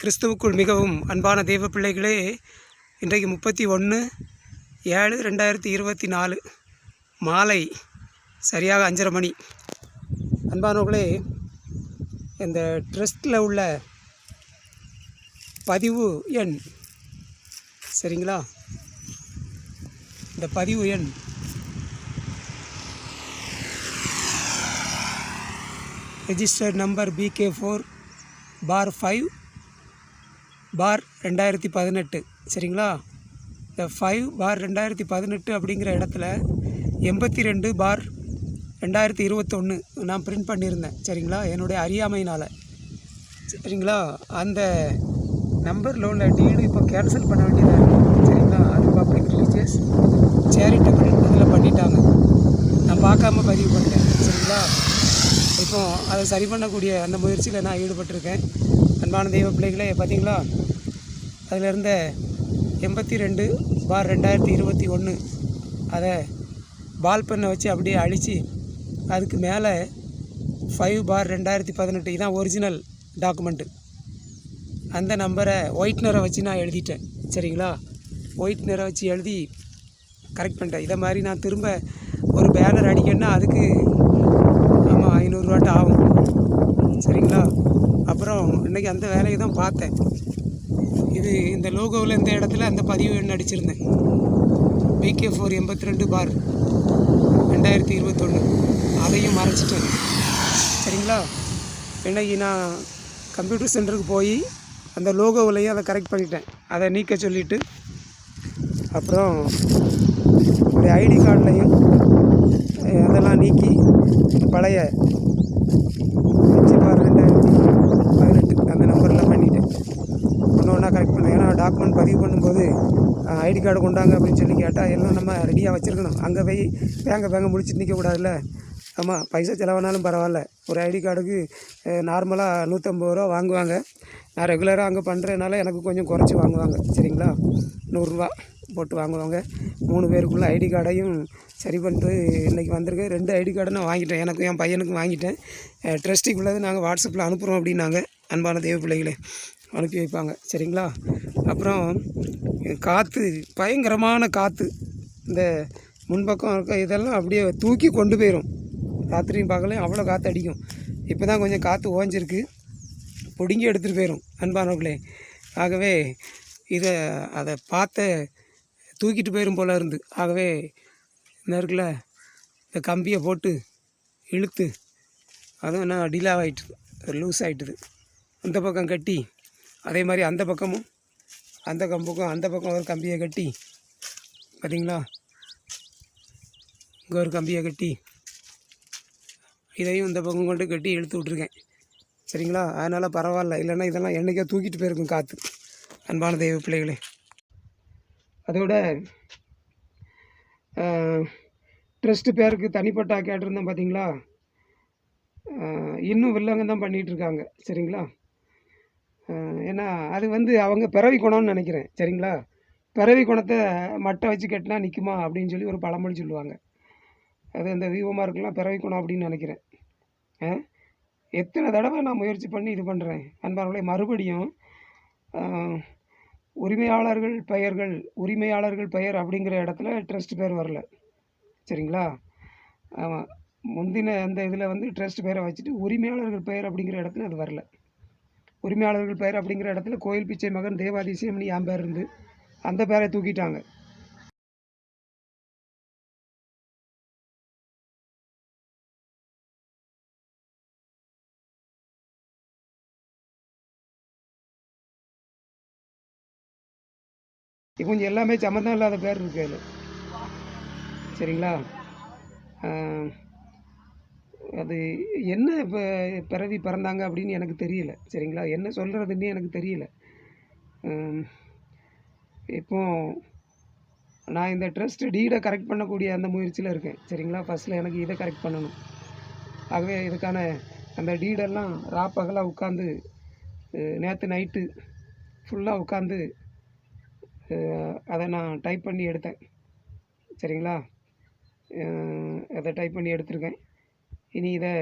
கிறிஸ்துவுக்குள் மிகவும் அன்பான தெய்வ பிள்ளைகளே இன்றைக்கு முப்பத்தி ஒன்று ஏழு ரெண்டாயிரத்தி இருபத்தி நாலு மாலை சரியாக அஞ்சரை மணி. அன்பானவர்களே இந்த ட்ரஸ்ட்டில் உள்ள பதிவு எண் சரிங்களா? இந்த பதிவு எண் registered number BK four bar five bar ரெண்டாயிரத்தி பதினெட்டு சரிங்களா? இந்த ஃபைவ் பார் ரெண்டாயிரத்தி பதினெட்டு அப்படிங்கிற இடத்துல எண்பத்தி ரெண்டு பார் ரெண்டாயிரத்தி இருபத்தொன்று நான் பிரிண்ட் பண்ணியிருந்தேன் சரிங்களா? என்னுடைய அறியாமையினால். சரிங்களா? அந்த நம்பரில் உள்ள டீடு இப்போ கேன்சல் பண்ண வேண்டியதாக இருக்குது சரிங்களா? அது பப்ளிக் ரிலீஜியஸ் சேரிட்டபிள் இதில் பண்ணிட்டாங்க. நான் பார்க்காம பதிவு பண்ணிட்டேன் சரிங்களா? இப்போ அதை சரி பண்ணக்கூடிய அந்த முயற்சியில் நான் ஈடுபட்டிருக்கேன். அன்பான தெய்வ பிள்ளைகளே பார்த்தீங்களா அதில் இருந்த எண்பத்தி ரெண்டு பார் ரெண்டாயிரத்தி இருபத்தி ஒன்று அதை பால் பெண்ணை வச்சு அப்படியே அழித்து அதுக்கு மேலே ஃபைவ் பார் ரெண்டாயிரத்தி பதினெட்டு இதான் ஒரிஜினல் டாக்குமெண்ட்டு அந்த நம்பரை ஒயிட் நிறம் வச்சு நான் எழுதிட்டேன். சரிங்களா? ஒயிட் நிறம் வச்சு எழுதி கரெக்ட் பண்ணிட்டேன். இதை மாதிரி நான் திரும்ப ஒரு பேனர் அடிக்கணும்னா அதுக்கு ஆமாம் ஐநூறுரூவாட்ட ஆகும். சரிங்களா? அப்புறம் இன்றைக்கி அந்த வேலையை தான் பார்த்தேன். இது இந்த லோகோவில் இந்த இடத்துல அந்த பதிவு எண் அடிச்சிருந்தேன். பிகே ஃபோர் எண்பத்தி ரெண்டு பார் ரெண்டாயிரத்தி இருபத்தொன்று அதையும் மறைச்சிட்டேன். சரிங்களா? இன்னைக்கு நான் கம்ப்யூட்டர் சென்டருக்கு போய் அந்த லோகோவிலையும் அதை கரெக்ட் பண்ணிட்டேன். அதை நீக்க சொல்லிவிட்டு அப்புறம் என்னுடைய ஐடி கார்டுலையும் அதெல்லாம் நீக்கி பழைய அஞ்சு பார் ரெண்டாயிரத்தி பதினெட்டு அந்த நம்பரில் பண்ணிட்டேன் ஒன்று ஒன்றா கரெக்ட் பண்ணேன் ஏன்னா டாக்குமெண்ட் பதிவு பண்ணும்போது ஐடி கார்டு கொண்டாங்க அப்படின்னு சொல்லி கேட்டால் எல்லாம் நம்ம ரெடியாக வச்சுருக்கணும். அங்கே போய் பேங்க பேங்க முடிச்சுட்டு நிற்கக்கூடாதுல்ல ஆமாம் பைசா செலவானாலும் பரவாயில்ல. ஒரு ஐடி கார்டுக்கு நார்மலாக நூற்றம்பது ரூபா வாங்குவாங்க. நான் ரெகுலராக அங்கே பண்ணுறதுனால எனக்கு கொஞ்சம் குறைச்சி வாங்குவாங்க. சரிங்களா? நூறுரூவா போட்டு வாங்குவாங்க. மூணு பேருக்குள்ள ஐடி கார்டையும் சரி பண்ணிட்டு இன்றைக்கி வந்திருக்கேன் ரெண்டு ஐடி கார்டை நான் வாங்கிட்டேன். எனக்கும் என் பையனுக்கும் வாங்கிட்டேன். ட்ரஸ்டிக்குள்ளது நாங்கள் வாட்ஸ்அப்பில் அனுப்புகிறோம் அப்படின்னாங்க. அன்பான தெய்வ பிள்ளைகளே அனுப்பி வைப்பாங்க. சரிங்களா? அப்புறம் காற்று பயங்கரமான காற்று இந்த முன்பக்கம் இருக்க இதெல்லாம் அப்படியே தூக்கி கொண்டு போயிடும் ராத்திரியும் பார்க்கலையும் அவ்வளோ காற்று அடிக்கும். இப்போ தான் கொஞ்சம் காற்று ஓஞ்சிருக்கு. பிடுங்கி எடுத்துகிட்டு போயிடும் அன்பானவர்களே. ஆகவே இதை அதை பார்த்த தூக்கிட்டு போயிடும் போல இருந்து. ஆகவே இந்த இந்த கம்பியை போட்டு இழுத்து அதுவும் என்ன டிலே லூஸ் ஆகிட்டுது. அந்த பக்கம் கட்டி அதே மாதிரி அந்த பக்கமும் அந்த கம்புக்கும் அந்த பக்கம் ஒரு கம்பியை கட்டி பார்த்தீங்களா இங்கே ஒரு கம்பியை கட்டி இதையும் இந்த பக்கம் கொண்டு கட்டி இழுத்து விட்ருக்கேன் சரிங்களா? அதனால் பரவாயில்ல. இல்லைன்னா இதெல்லாம் என்றைக்கோ தூக்கிட்டு போயிருக்கும் காற்று அன்பான தெய்வ பிள்ளைகளே. அதோட ட்ரஸ்ட்டு பேருக்கு தனிப்பட்டா கேட்டிருந்தேன் பார்த்தீங்களா இன்னும் வில்லங்க தான் பண்ணிகிட்ருக்காங்க சரிங்களா? ஏன்னா அது வந்து அவங்க பிறவி குணம்னு நினைக்கிறேன். சரிங்களா? பிறவி குணத்தை மட்டை வச்சு கட்டினா நிற்குமா அப்படின்னு சொல்லி ஒரு பழமொழி சொல்லுவாங்க. அது இந்த விவோமாருக்கெல்லாம் பிறவி குணம் அப்படின்னு நினைக்கிறேன். ஆ? எத்தனை தடவை நான் முயற்சி பண்ணி இது பண்ணுறேன் அன்பார்களே மறுபடியும் உரிமையாளர்கள் பெயர்கள் உரிமையாளர்கள் பெயர் அப்படிங்கிற இடத்துல ட்ரஸ்ட் பேர் வரல. சரிங்களா? ஆமாம் முந்தின அந்த இதில் வந்து ட்ரஸ்ட் பேரை வச்சுட்டு உரிமையாளர்கள் பெயர் அப்படிங்கிற இடத்துல அது வரல. உரிமையாளர்கள் பெயர் அப்படிங்கிற இடத்துல கோயில் பிச்சை மகன் தேவாதிசயம்னு என் பேர் இருந்து அந்த பேரை தூக்கிட்டாங்க. இப்போ கொஞ்சம் எல்லாமே சம்மந்தம் இல்லாத பேர் இருக்கு அதில். சரிங்களா? அது என்ன இப்போ பிறவி பிறந்தாங்க அப்படின்னு எனக்கு தெரியல. சரிங்களா? என்ன சொல்கிறதுன்னே எனக்கு தெரியல. இப்போ நான் இந்த ட்ரஸ்ட் டீடை கரெக்ட் பண்ணக்கூடிய அந்த முயற்சியில் இருக்கேன். சரிங்களா? ஃபஸ்ட்டில் எனக்கு இதை கரெக்ட் பண்ணணும். ஆகவே இதுக்கான அந்த டீடெல்லாம் ராப்பகலாக உட்காந்து நேற்று நைட்டு ஃபுல்லாக உட்காந்து அதை நான் டைப் பண்ணி எடுத்தேன். சரிங்களா? அதை டைப் பண்ணி எடுத்திருக்கேன். இனி இதை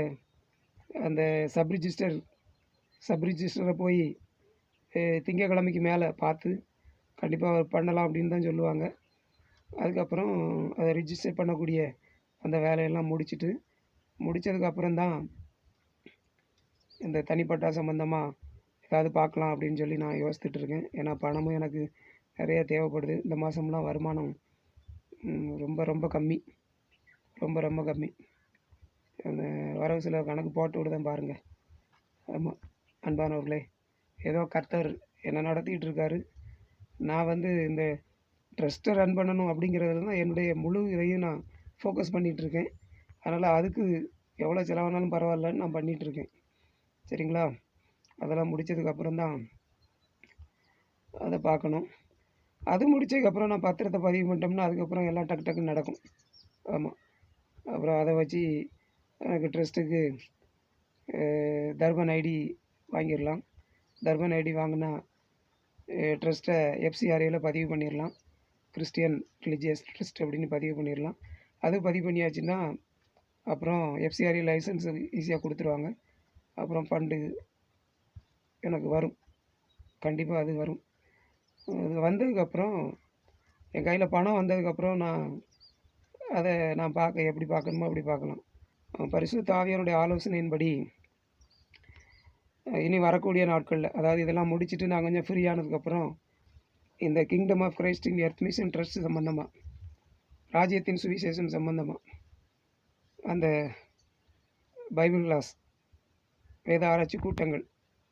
அந்த சப் ரிஜிஸ்டர் சப் ரிஜிஸ்டரை போய் திங்கக்கிழமைக்கு மேலே பார்த்து கண்டிப்பாக அவர் பண்ணலாம் அப்படின்னு தான் சொல்லுவாங்க. அதுக்கப்புறம் அதை ரிஜிஸ்டர் பண்ணக்கூடிய அந்த வேலையெல்லாம் முடிச்சுட்டு முடித்ததுக்கப்புறம் தான் இந்த தனிப்பட்டா சம்மந்தமாக ஏதாவது பார்க்கலாம் அப்படின்னு சொல்லி நான் யோசித்துட்ருக்கேன் ஏன்னா பணமும் எனக்கு நிறைய தேவைப்படுது. இந்த மாதம்லாம் வருமானம் ரொம்ப ரொம்ப கம்மி. ரொம்ப ரொம்ப கம்மி. அந்த வரவு செலவு கணக்கு போட்டு விடுதேன் பாருங்கள் ஆமாம் அன்பானவர்களே ஏதோ கர்த்தர் என்னை நடத்திக்கிட்டு இருக்காரு. நான் வந்து இந்த ட்ரஸ்ட்டை ரன் பண்ணணும் அப்படிங்கிறதுல தான் என்னுடைய முழு இதையும் நான் ஃபோக்கஸ் பண்ணிகிட்ருக்கேன் அதனால் அதுக்கு எவ்வளோ செலவானாலும் பரவாயில்லன்னு நான் பண்ணிகிட்ருக்கேன் சரிங்களா? அதெல்லாம் முடித்ததுக்கப்புறம் தான் அதை பார்க்கணும். அது முடித்ததுக்கப்புறம் நான் பத்திரத்தை பதிவு பண்ணிட்டோம்னா அதுக்கப்புறம் எல்லாம் டக்கு டக்குன்னு நடக்கும். ஆமாம் அப்புறம் அதை வச்சு எனக்கு ட்ரஸ்ட்டுக்கு தர்பன் ஐடி வாங்கிடலாம் தர்பன் ஐடி வாங்கினா ட்ரஸ்ட்டை எஃப்சிஆர்ஏவில் பதிவு பண்ணிடலாம் கிறிஸ்டியன் ரிலிஜியஸ் ட்ரஸ்ட் அப்படின்னு பதிவு பண்ணிடலாம் அது பதிவு பண்ணியாச்சுன்னா அப்புறம் எஃப்சிஆர்ஏ லைசன்ஸ் ஈஸியாக கொடுத்துருவாங்க. அப்புறம் ஃபண்டு எனக்கு வரும். கண்டிப்பாக அது வரும். அது வந்ததுக்கப்புறம் என் கையில் பணம் வந்ததுக்கப்புறம் நான் அதை நான் பார்க்க எப்படி பார்க்கணுமோ அப்படி பார்க்கலாம் பரிசு பரிசுத்த ஆலோசனையின்படி இனி வரக்கூடிய நாட்களில் அதாவது இதெல்லாம் முடிச்சுட்டு நான் கொஞ்சம் ஃப்ரீ ஆனதுக்கப்புறம் இந்த kingdom of Christ in earth mission trust சம்மந்தமாக ராஜ்யத்தின் சுவிசேஷம் சம்மந்தமாக அந்த பைபிள் கிளாஸ் வேத ஆராய்ச்சி கூட்டங்கள்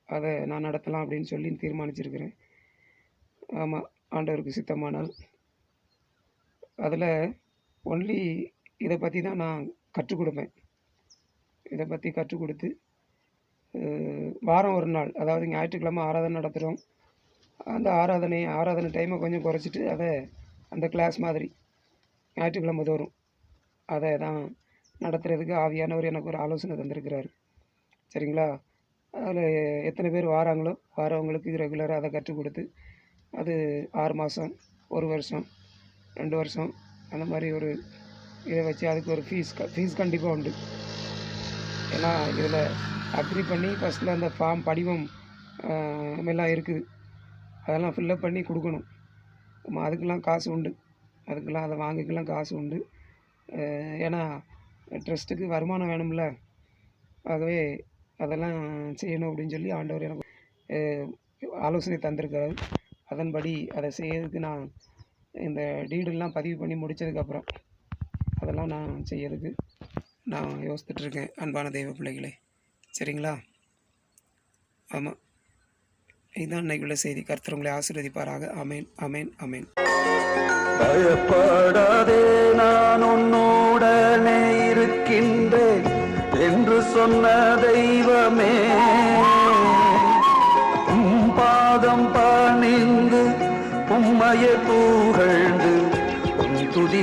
அதை நான் நடத்தலாம் அப்படின்னு சொல்லி தீர்மானிச்சிருக்கிறேன். ஆமாம் ஆண்டவருக்கு சித்தமானால். அதில் ஒன்லி இதை பற்றி தான் நான் கற்றுக் கொடுப்பேன். இதை பற்றி கற்றுக் கொடுத்து வாரம் ஒரு நாள் அதாவது ஞாயிற்றுக்கிழமை ஆராதனை நடத்துகிறோம் அந்த ஆராதனை ஆராதனை டைமை கொஞ்சம் குறைச்சிட்டு அதை அந்த கிளாஸ் மாதிரி ஞாயிற்றுக்கிழமை தோறும் அதை தான் நடத்துகிறதுக்கு ஆவியானவர் எனக்கு ஒரு ஆலோசனை தந்திருக்கிறாரு. சரிங்களா? அதில் எத்தனை பேர் வாராங்களோ வாரவங்களுக்கு ரெகுலராக அதை கற்றுக் கொடுத்து அது ஆறு மாதம் ஒரு வருஷம் ரெண்டு வருஷம் அந்த மாதிரி ஒரு இதை வச்சு அதுக்கு ஒரு ஃபீஸ் ஃபீஸ் கண்டிப்பாக உண்டு. ஏன்னா இதில் அக்ரி பண்ணி ஃபஸ்ட்டில் அந்த ஃபார்ம் படிவம் எல்லாம் இருக்குது. அதெல்லாம் ஃபில்லப் பண்ணி கொடுக்கணும். நம்ம அதுக்கெல்லாம் காசு உண்டு. அதுக்கெல்லாம் அதை வாங்கிக்கலாம் காசு உண்டு. ஏன்னா ட்ரஸ்ட்டுக்கு வருமானம் வேணும்ல. ஆகவே அதெல்லாம் செய்யணும் அப்படின்னு சொல்லி ஆண்டவர் எனக்கு ஆலோசனை தந்திருக்காரு அதன்படி அதை செய்யறதுக்கு நான் இந்த டீடெல்லாம் பதிவு பண்ணி முடித்ததுக்கப்புறம் அதெல்லாம் நான் செய்யறதுக்கு நான் யோசித்துட்டு இருக்கேன் அன்பான தெய்வ பிள்ளைகளே. சரிங்களா? ஆமாம் இதுதான் இன்னைக்கு உள்ள செய்தி. கர்த்தர் உங்களை ஆசீர்வதிப்பாராக. அமேன் அமேன் அமேன் பயப்படாதே நான் உன்னோடனே இருக்கின்றேன் என்று சொன்ன தெய்வமே. பாதம் பணிந்து உம்மையை புகழ்ந்து உம் துதி